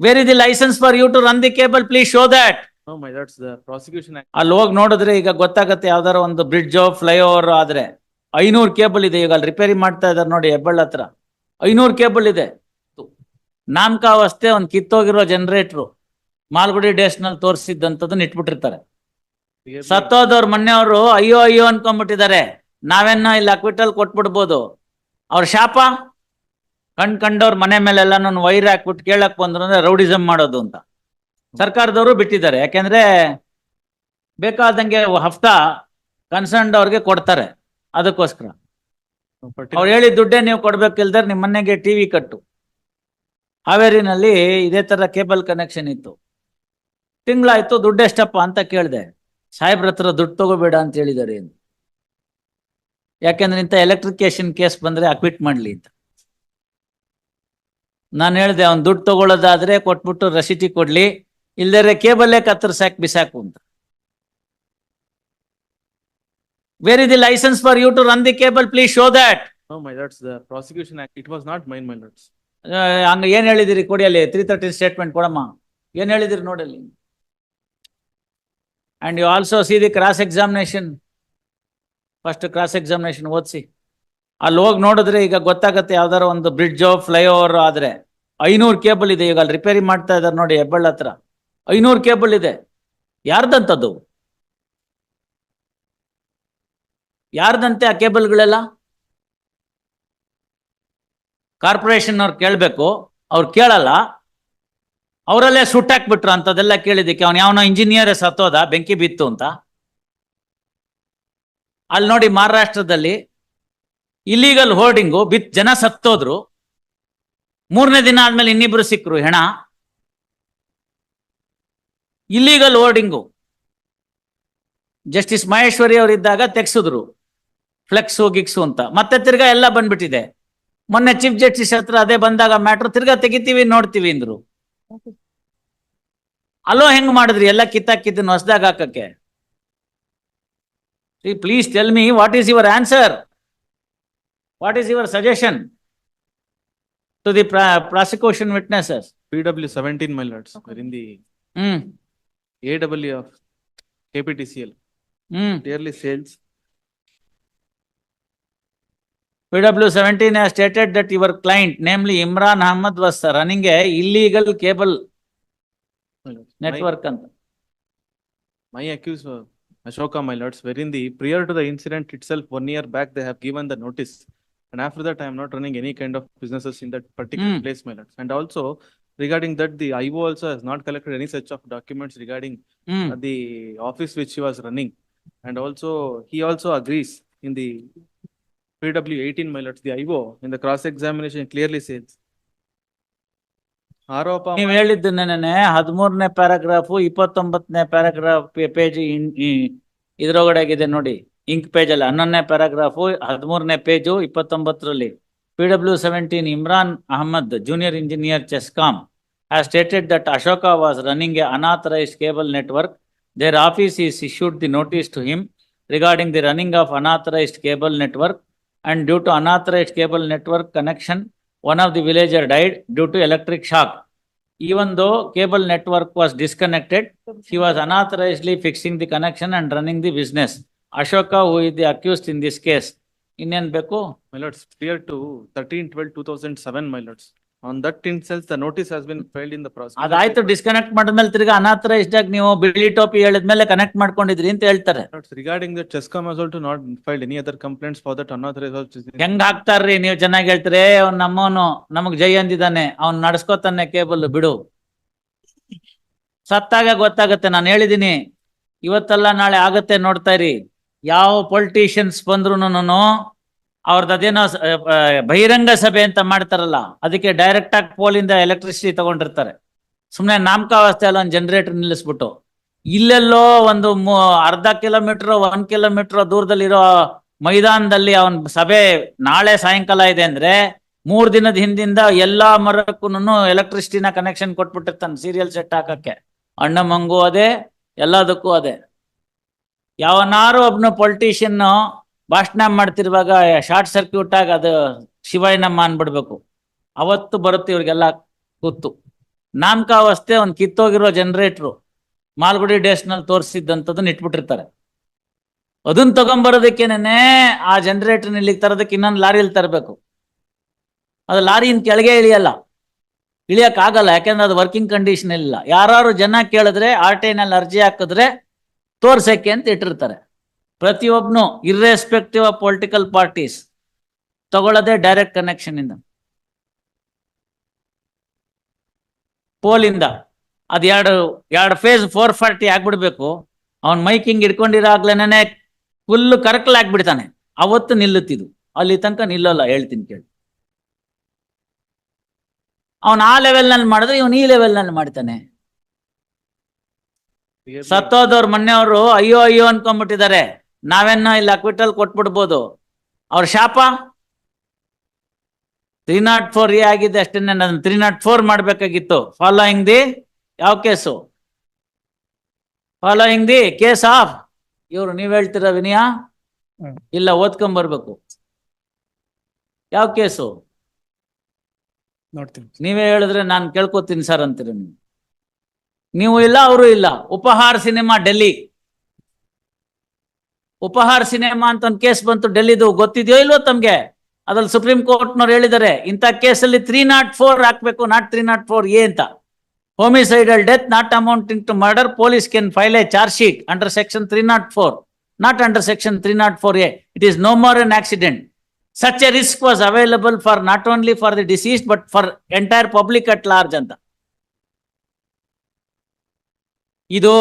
Where is the license for you to run the cable please show that No, my that's the prosecution act. ಅಲ್ಲಿ ಹೋಗಿ ನೋಡಿದ್ರೆ ಈಗ ಗೊತ್ತಾಗತ್ತೆ ಯಾವ್ದಾರ ಒಂದು ಬ್ರಿಡ್ಜ್ ಫ್ಲೈಓವರ್ ಆದ್ರೆ ಐನೂರು ಕೇಬಲ್ ಇದೆ. ಈಗ ಅಲ್ಲಿ ರಿಪೇರಿ ಮಾಡ್ತಾ ಇದಾರೆ ನೋಡಿ ಹೆಬ್ಬಳ್ಳ ಹತ್ರ. ಐನೂರು ಕೇಬಲ್ ಇದೆ. ನಾಮಕಾವಸ್ಥೆ ಒಂದ್ ಕಿತ್ತೋಗಿರೋ ಜನರೇಟ್ರು ಮಾಲ್ಗುಡಿ ಡೇಸ್ನಲ್ಲಿ ತೋರಿಸಿದ್ದಂಥದ್ದನ್ನ ಇಟ್ಬಿಟ್ಟಿರ್ತಾರೆ. Clearly- ಸತ್ತೋದವ್ರ ಮೊನ್ನೆಯವರು ಅಯ್ಯೋ ಅಯ್ಯೋ ಅನ್ಕೊಂಡ್ಬಿಟ್ಟಿದ್ದಾರೆ. ನಾವೇನ ಇಲ್ಲಿ ಅಕ್ವಿಟಲ್ ಕೊಟ್ಬಿಡ್ಬೋದು. ಅವ್ರ ಶಾಪ? ಕಣ್ ಕಂಡವ್ರ ಮನೆ ಮೇಲೆಲ್ಲ ವೈರ್ ಹಾಕ್ಬಿಟ್ಟು ಕೇಳಕ್ ಬಂದ್ರು ಅಂದ್ರೆ ರೌಡಿಸಮ್ ಮಾಡೋದು ಅಂತ. ಸರ್ಕಾರದವರು ಬಿಟ್ಟಿದ್ದಾರೆ. ಯಾಕೆಂದ್ರೆ ಬೇಕಾದಂಗೆ ಹಫ್ತಾ ಕನ್ಸರ್ನ್ ಅವ್ರಿಗೆ ಕೊಡ್ತಾರೆ. ಅದಕ್ಕೋಸ್ಕರ. ಅವ್ರು ಹೇಳಿ ದುಡ್ಡೇ ನೀವು ಕೊಡ್ಬೇಕಿಲ್ದ್ರೆ ನಿಮ್ಮ ಮನೆಗೆ ಟಿವಿ ಕಟ್ಟು. ಹಾವೇರಿನಲ್ಲಿ ಇದೇ ತರ ಕೇಬಲ್ ಕನೆಕ್ಷನ್ ಇತ್ತು. ತಿಂಗಳಾಯ್ತು ದುಡ್ಡು ಎಷ್ಟಪ್ಪ ಅಂತ ಕೇಳಿದೆ. ಸಾಹೇಬ್ರ ಹತ್ರ ದುಡ್ಡು ತಗೋಬೇಡ ಅಂತ ಹೇಳಿದಾರೆ ಯಾಕೆಂದ್ರೆ ಇಂಥ ಎಲೆಕ್ಟ್ರಿಕೇಶನ್ ಕೇಸ್ ಬಂದ್ರೆ ಅಕ್ವಿಟ್ ಮಾಡ್ಲಿ ಅಂತ. ನಾನು ಹೇಳಿದೆ ಅವ್ನು ದುಡ್ಡು ತಗೊಳ್ಳೋದಾದ್ರೆ ಕೊಟ್ಬಿಟ್ಟು ರಸೀಟಿ ಕೊಡ್ಲಿ ಇಲ್ದರೆ ಕೇಬಲ್ಲೇ ಕತ್ತರಿಸಾಕ್ ಬಿಸಾಕು ಅಂತ. Where is the license for you to run the cable please show that No, my lords, the prosecution act, it was not mine, my lords. ಆ, ಹಂಗ ಏನ್ ಹೇಳಿದಿರಿ? ಕೊಡಿ ಅಲ್ಲಿ ತ್ರೀ ತರ್ಟಿ ಸ್ಟೇಟ್ಮೆಂಟ್ ಕೊಡಮ್ಮ. ಏನ್ ಹೇಳಿದಿರಿ ನೋಡಲ್ಲಿ and you also see the cross examination first cross examination ಓದಿಸಿ. ಅಲ್ಲಿ ಹೋಗಿ ನೋಡಿದ್ರೆ ಈಗ ಗೊತ್ತಾಗತ್ತೆ ಯಾವ್ದಾರ ಒಂದು ಬ್ರಿಡ್ಜ್ ಫ್ಲೈಓವರ್ ಆದ್ರೆ ಐನೂರು ಕೇಬಲ್ ಇದೆ. ಈಗ ಅಲ್ಲಿ ರಿಪೇರಿ ಮಾಡ್ತಾ ಇದಾರೆ ನೋಡಿ ಹೆಬ್ಬಳ್ಳ ಹತ್ರ. ಐನೂರು ಕೇಬಲ್ ಇದೆ. ಯಾರ್ದಂತದ್ದು? ಯಾರ್ದಂತೆ ಆ ಕೇಬಲ್ಗಳೆಲ್ಲ? ಕಾರ್ಪೊರೇಷನ್ ಅವ್ರು ಕೇಳಬೇಕು. ಅವ್ರು ಕೇಳಲ್ಲ. ಅವರಲ್ಲೇ ಸುಟ್ಟಾಕ್ಬಿಟ್ರು ಅಂತದೆಲ್ಲ ಕೇಳಿದಕ್ಕೆ ಅವ್ನು ಯಾವನೋ ಇಂಜಿನಿಯರ್ ಸತ್ತೋದ, ಬೆಂಕಿ ಬಿತ್ತು ಅಂತ. ಅಲ್ಲಿ ನೋಡಿ ಮಹಾರಾಷ್ಟ್ರದಲ್ಲಿ ಇಲ್ಲಿಗಲ್ ಹೋರ್ಡಿಂಗು ಬಿತ್ ಜನ ಸತ್ತೋದ್ರು. ಮೂರನೇ ದಿನ ಆದ್ಮೇಲೆ ಇನ್ನಿಬ್ರು ಸಿಕ್ಕರು ಹೆಣ. ಇಲ್ಲಿಗಲ್ ಹೋರ್ಡಿಂಗು ಜಸ್ಟಿಸ್ ಮಹೇಶ್ವರಿ ಅವರಿದ್ದಾಗ ತೆಗ್ಸಿದ್ರು. ಫ್ಲೆಕ್ಸು ಗಿಕ್ಸು ಅಂತ. ಮತ್ತೆ ತಿರ್ಗಾ ಎಲ್ಲ ಬಂದ್ಬಿಟ್ಟಿದೆ. ಮೊನ್ನೆ ಚೀಫ್ ಜಸ್ಟಿಸ್ ಹತ್ರ ಅದೇ ಬಂದಾಗ ಮ್ಯಾಟ್ರ್ ತಿರ್ಗಾ ತೆಗಿತೀವಿ, ನೋಡ್ತೀವಿ ಅಂದ್ರು. ಅಲೋ ಹೆಂಗ್ ಮಾಡಿದ್ರಿ? ಎಲ್ಲ ಕಿತ್ತಾಕಿದ್ದನ್ನು ಹೊಸದಾಗ ಹಾಕಕ್ಕೆ. Please tell me what is your answer what is your suggestion to the prosecution witnesses PW seventeen, my lords, wherein the hmm AW of KPTCL hmm clearly says, PW seventeen has stated that your client, namely Imran Ahmad was running a illegal cable my lords, my- network ಅಂತ. My accused uh, Ashoka, my lords, wherein the prior to the incident itself, one year back, they have given the notice. And after that, I am not running any kind of businesses in that particular Mm. place, my lords. And also regarding that, the IO also has not collected any such of documents regarding hmm uh, the office which he was running. And also, he also agrees in the PW eighteen, my lords, the IO in the cross examination clearly says. ಆರೋಪ ನೀವ್ ಹೇಳಿದ್ದು ನೆನೆ ಹದಿಮೂರನೇ paragraph ಇಪ್ಪತ್ತೊಂಬತ್ತನೇ paragraph page ಇದ್ರೊಳಗಡೆ ನೋಡಿ ink page ಅಲ್ಲಿ ಹನ್ನೊಂದನೇ ಪ್ಯಾರಾಗ್ರಾಫು ಹದಿಮೂರನೇ page ಇಪ್ಪತ್ತೊಂಬತ್ತರಲ್ಲಿ P W seventeen Imran Ahmed junior engineer CESCOM has stated that Ashoka was running a unauthorized cable network. Their office is issued the notice to him regarding the running of unauthorized cable network. And due to unauthorized cable network connection, one of the villager died due to electric shock. Even though cable network was disconnected, he was unauthorizedly fixing the connection and running the business. Ashok who the accused in this case ಇನ್ನೇನ್ ಬೇಕು? My lords clear to thirteen twelve two thousand seven my lords on that itself the notice has been filed in the process ಅದಾಯ್ತು disconnect ಮಾಡಿದ್ಮೇಲೆ ತಿರ್ಗಿ unauthorised ಆಗಿ ನೀವು ಬಿಳಿ ಟೋಪಿ ಹೇಳಿದ್ಮೇಲೆ connect ಮಾಡ್ಕೊಂಡಿದ್ರಿ ಅಂತ ಹೇಳ್ತಾರೆ. Regarding the CESCOM ಅಸೋಲ್ to not filed any other complaints for that unauthorised ಹೆಂಗ್ ಹಾಕ್ತಾರ್ರಿ ನೀವು ಚೆನ್ನಾಗಿ ಹೇಳ್ತಾರೆ? ಅವ್ನ ನಮ್ಮವನು ನಮಗ್ ಜೈ ಅಂದಿದ್ದಾನೆ ಅವ್ನ್ ನಡ್ಸ್ಕೋತಾನೆ ಕೇಬಲ್ ಬಿಡು. ಸತ್ತಾಗ ಗೊತ್ತಾಗುತ್ತೆ ನಾನು ಹೇಳಿದೀನಿ. ಇವತ್ತಲ್ಲ ನಾಳೆ ಆಗತ್ತೆ ನೋಡ್ತಾ ಇರಿ. ಯಾವ ಪೊಲಿಟಿಷಿಯನ್ಸ್ ಬಂದ್ರು ಅವ್ರದ್ದು ಅದೇನೋ ಬಹಿರಂಗ ಸಭೆ ಅಂತ ಮಾಡ್ತಾರಲ್ಲ, ಅದಕ್ಕೆ ಡೈರೆಕ್ಟ್ ಆಗಿ ಪೋಲಿಂದ ಎಲೆಕ್ಟ್ರಿಸಿಟಿ ತಗೊಂಡಿರ್ತಾರೆ. ಸುಮ್ಮನೆ ನಾಮಕಾವಸ್ಥೆ ಅಲ್ಲ ಒಂದು ಜನರೇಟರ್ ನಿಲ್ಲಿಸ್ಬಿಟ್ಟು. ಇಲ್ಲೆಲ್ಲೋ ಒಂದು ಅರ್ಧ ಕಿಲೋಮೀಟರ್, ಒಂದ್ ಕಿಲೋಮೀಟರ್ ದೂರದಲ್ಲಿರೋ ಮೈದಾನದಲ್ಲಿ ಅವನ್ ಸಭೆ ನಾಳೆ ಸಾಯಂಕಾಲ ಇದೆ ಅಂದ್ರೆ ಮೂರ್ ದಿನದ ಹಿಂದಿಂದ ಎಲ್ಲಾ ಮರಕ್ಕೂ ಎಲೆಕ್ಟ್ರಿಸಿಟಿನ ಕನೆಕ್ಷನ್ ಕೊಟ್ಬಿಟ್ಟಿರ್ತಾನೆ ಸೀರಿಯಲ್ ಸೆಟ್ ಹಾಕಕ್ಕೆ. ಅಣ್ಣ ಮಂಗು ಅದೇ, ಎಲ್ಲದಕ್ಕೂ ಅದೇ. ಯಾವನಾರು ಒಬ್ನು ಪೊಲಿಟಿಷಿಯನ್ ಭಾಷಣ ಮಾಡ್ತಿರುವಾಗ ಶಾರ್ಟ್ ಸರ್ಕ್ಯೂಟ್ ಆಗಿ ಅದು ಶಿವಾಯನಮ್ಮ ಅನ್ಬಿಡ್ಬೇಕು. ಅವತ್ತು ಬರುತ್ತೆ ಇವ್ರಿಗೆಲ್ಲ ಕೂತು ನಾಮಕಾವಸ್ಥೆ ಒಂದು ಕಿತ್ತೋಗಿರೋ ಜನರೇಟ್ರು ಮಾಲ್ಗುಡಿ ಡೇಸ್ನಲ್ಲಿ ತೋರಿಸಿದ್ದಂಥದ್ದನ್ನ ಇಟ್ಬಿಟ್ಟಿರ್ತಾರೆ. ಅದನ್ನ ತಗೊಂಬರೋದಕ್ಕೇನೆ ಆ ಜನರೇಟರ್ ಇಲ್ಲಿಗೆ ತರೋದಕ್ಕೆ ಇನ್ನೊಂದು ಲಾರಿಯಲ್ಲಿ ತರಬೇಕು. ಅದು ಲಾರಿಯಿಂದ ಕೆಳಗೆ ಇಳಿಯಲ್ಲ. ಇಳಿಯಕ್ ಆಗಲ್ಲ, ಯಾಕೆಂದ್ರೆ ಅದು ವರ್ಕಿಂಗ್ ಕಂಡೀಷನ್ ಇಲ್ಲ. ಯಾರು ಜನ ಕೇಳಿದ್ರೆ ಆರ್ ಟಿ ಐನಲ್ಲಿ ಅರ್ಜಿ ಹಾಕಿದ್ರೆ ತೋರ್ಸಕ್ಕೆ ಅಂತ ಇಟ್ಟಿರ್ತಾರೆ. ಪ್ರತಿಯೊಬ್ಬನು ಇರ್ರೆಸ್ಪೆಕ್ಟಿವ್ ಆಫ್ ಪೊಲಿಟಿಕಲ್ ಪಾರ್ಟೀಸ್ ತಗೊಳ್ಳೋದೇ ಡೈರೆಕ್ಟ್ ಕನೆಕ್ಷನ್ ಇಂದ. ಪೋಲಿಂದ ಅದ್ ಎರಡು ಎರಡು ಫೇಸ್ ಫೋರ್ ಫಾರ್ಟಿ ಆಗ್ಬಿಡ್ಬೇಕು. ಮೈಕ್ ಮೈಕಿಂಗ್ ಹಿಡ್ಕೊಂಡಿರಾಗ್ಲೇನೆ ಫುಲ್ ಕರಕಲ್ ಆಗ್ಬಿಡ್ತಾನೆ. ಅವತ್ತು ನಿಲ್ಲುತ್ತಿದು ಅಲ್ಲಿ ತನಕ ನಿಲ್ಲಲ್ಲ ಹೇಳ್ತೀನಿ ಕೇಳಿ. ಅವನ್ ಆ ಲೆವೆಲ್ನಲ್ಲಿ ಮಾಡಿದ್ರೆ ಇವನ್ ಈ ಲೆವೆಲ್ನಲ್ಲಿ ಮಾಡ್ತಾನೆ. ಸತ್ತೋದವ್ರ ಮೊನ್ನೆಯವರು ಅಯ್ಯೋ ಅಯ್ಯೋ ಅನ್ಕೊಂಡ್ಬಿಟ್ಟಿದ್ದಾರೆ. ನಾವೇನೋ ಇಲ್ಲಿ ಅಕ್ವಿಟಲ್ ಕೊಟ್ಬಿಡ್ಬೋದು? ಅವ್ರ ಶಾಪ? ತ್ರೀ ನಾಟ್ ಫೋರ್ ಎ ಆಗಿದೆ ಅಷ್ಟೇ ಅದನ್ನ ತ್ರೀ ನಾಟ್ ಫೋರ್ ಮಾಡ್ಬೇಕಾಗಿತ್ತು. ಫಾಲೋಯಿಂಗ್ ದಿ ಯಾವ case? Following the case of ಇವ್ರು ನೀವ್ ಹೇಳ್ತೀರ ವಿನಯ? ಇಲ್ಲ ಓದ್ಕೊಂಡ್ ಬರ್ಬೇಕು ಯಾವ ಕೇಸು? ನೋಡ್ತೀನಿ. ನೀವೇ ಹೇಳಿದ್ರೆ ನಾನು ಕೇಳ್ಕೊತೀನಿ ಸರ್ ಅಂತೀರ ನೀವು. ನೀವು ಇಲ್ಲ, ಅವರು ಇಲ್ಲ. ಉಪಹಾರ ಸಿನಿಮಾ ಡೆಲ್ಲಿ. ಉಪಹಾರ ಸಿನಿಮಾ ಅಂತ ಒಂದು ಕೇಸ್ ಬಂತು ಡೆಲ್ಲಿದು. ಗೊತ್ತಿದೆಯೋ ಇಲ್ವೋ ತಮ್ಗೆ? ಅದ್ರಲ್ಲಿ ಸುಪ್ರೀಂ ಕೋರ್ಟ್ನವ್ರು ಹೇಳಿದ್ದಾರೆ ಇಂಥ ಕೇಸಲ್ಲಿ ತ್ರೀ ನಾಟ್ ಫೋರ್ ಹಾಕ್ಬೇಕು, not three not four A ಅಂತ. Homicidal death not amounting to murder police can file a charge sheet under section three not four not under section three not four A. It is no more an accident such a risk was available for not only for the disease but for entire public at large ಅಂತ. ಇದು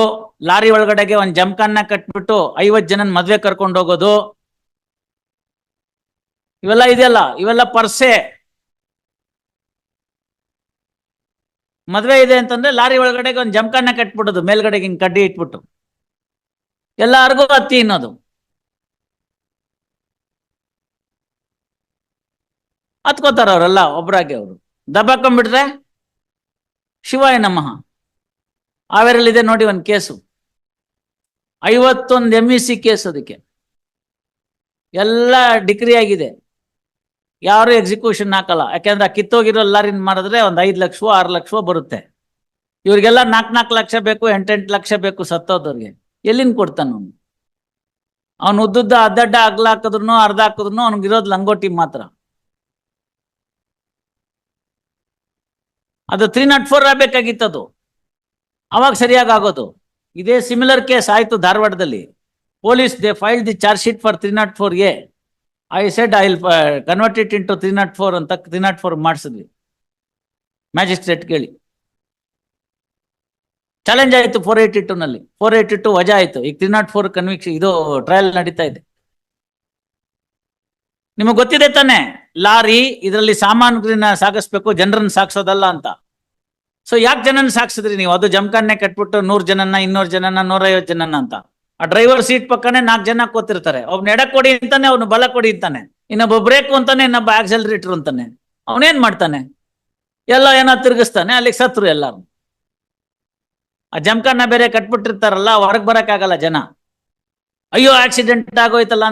lorry ಒಳಗಡೆಗೆ ಒಂದ್ ಜಮಖಾನ ಕಟ್ಬಿಟ್ಟು ಐವತ್ ಜನನ್ ಮದ್ವೆ ಕರ್ಕೊಂಡು ಹೋಗೋದು. ಇವೆಲ್ಲ ಇದೆಯಲ್ಲ, ಇವೆಲ್ಲ ಪರ್ಸೆ ಮದ್ವೆ ಇದೆ ಅಂತಂದ್ರೆ ಲಾರಿ ಒಳಗಡೆಗೆ ಒಂದ್ ಜಮಖಾನ ಕಟ್ಬಿಡೋದು, ಮೇಲ್ಗಡೆಗೆ ಹಿಂಗ್ ಕಡ್ಡಿ ಇಟ್ಬಿಟ್ಟು. ಎಲ್ಲಾರ್ಗೂ ಹತ್ತಿ ಅನ್ನೋದು ಹತ್ಕೋತಾರ ಅವರೆಲ್ಲ, ಒಬ್ರಾಗೆ ಅವರು. ದಬ್ಬಾಕೊಂಡ್ಬಿಟ್ರೆ ಶಿವಾಯ ನಮಃ. ಹಾವೇರಲ್ಲಿದೆ ನೋಡಿ ಒಂದು ಕೇಸು. ಐವತ್ತೊಂದು ಎಂ ಇ ಸಿ ಕೇಸ್ ಅದಕ್ಕೆ. ಎಲ್ಲ ಡಿಗ್ರಿ ಆಗಿದೆ. ಯಾರು ಎಕ್ಸಿಕ್ಯೂಷನ್ ಹಾಕಲ್ಲ. ಯಾಕೆಂದ್ರೆ ಆ ಕಿತ್ತೋಗಿರೋ ಲಾರಿನ ಮಾಡಿದ್ರೆ ಒಂದು ಐದು ಲಕ್ಷವೋ, ಆರು ಲಕ್ಷವೋ ಬರುತ್ತೆ. ಇವ್ರಿಗೆಲ್ಲ ನಾಲ್ಕು ನಾಲ್ಕು ಲಕ್ಷ ಬೇಕು, ಎಂಟೆಂಟು ಲಕ್ಷ ಬೇಕು ಸತ್ತೋದವ್ರಿಗೆ. ಎಲ್ಲಿಂದ ಕೊಡ್ತಾನ ಅವನು? ಉದ್ದುದ್ದ ಅಡ್ಡಡ್ಡ ಅಗ್ಲ ಹಾಕಿದ್ರು ಅರ್ಧ ಹಾಕಿದ್ರು ಅವ್ನಿಗಿರೋದು ಲಂಗೋಟಿ ಮಾತ್ರ. ಅದು ತ್ರೀ ನಾಟ್ ಫೋರ್ ಆಗ್ಬೇಕಾಗಿತ್ತದು. ಅವಾಗ ಸರಿಯಾಗಿ ಆಗೋದು. ಇದೇ ಸಿಮಿಲರ್ ಕೇಸ್ ಆಯ್ತು ಧಾರವಾಡದಲ್ಲಿ. Police they file the charge sheet for three not four A I said I convert it into three not four ಅಂತ ತ್ರೀ ನಾಟ್ ಫೋರ್ ಮಾಡಿಸಿದ್ವಿ. ಮ್ಯಾಜಿಸ್ಟ್ರೇಟ್ ಕೇಳಿ. ಚಾಲೆಂಜ್ ಆಯಿತು ಫೋರ್ ಏಯ್ಟಿ ಟೂ ನಲ್ಲಿ. ಫೋರ್ ಏಯ್ಟಿ ಟು ವಜಾ ಆಯ್ತು. ಈಗ three not four ಕನ್ವಿಕ್ಷ ಇದು trial ನಡೀತಾ ಇದೆ. ನಿಮಗೆ ಗೊತ್ತಿದೆ ತಾನೆ? ಲಾರಿ, ಇದರಲ್ಲಿ ಸಾಮಾನುಗಳನ್ನ ಸಾಗಿಸ್ಬೇಕು, ಜನರನ್ನ ಸಾಗಿಸೋದಲ್ಲ ಅಂತ. ಸೊ ಯಾಕೆ ಜನನ ಸಾಕ್ಸಿದ್ರಿ ನೀವು? ಅದು ಜಮಖಾನೆ ಕಟ್ಬಿಟ್ಟು ನೂರ್ ಜನನ ಇನ್ನೂರ್ ಜನನ ನೂರೈವತ್ತು ಜನನ ಅಂತ. ಆ ಡ್ರೈವರ್ ಸೀಟ್ ಪಕ್ಕನೆ ನಾಲ್ಕು ಜನ ಕೂತಿರ್ತಾರೆ. ಒಬ್ನ ಎಡ ಕೊಡಿ ಅಂತಾನೆ, ಅವ್ನು ಬಲ ಕೊಡಿ ಅಂತಾನೆ. ಇನ್ನೊಬ್ಬ ಬ್ರೇಕ್ ಅಂತಾನೆ, ಇನ್ನೊಬ್ಬ ಆಕ್ಸಲರೇಟರ್ ಅಂತಾನೆ. ಅವನೇನ್ ಮಾಡ್ತಾನೆ? ಎಲ್ಲ ಏನೋ ತಿರುಗಿಸ್ತಾನೆ, ಅಲ್ಲಿಗೆ ಸತ್ರು ಎಲ್ಲಾರು. ಆ ಜಮಖಾನ ಬೇರೆ ಕಟ್ಬಿಟ್ಟಿರ್ತಾರಲ್ಲ, ಹೊರಗೆ ಬರಕ್ಕಾಗಲ್ಲ ಜನ. ಅಯ್ಯೋ ಆಕ್ಸಿಡೆಂಟ್ ಆಗೋಯ್ತಲ್ಲ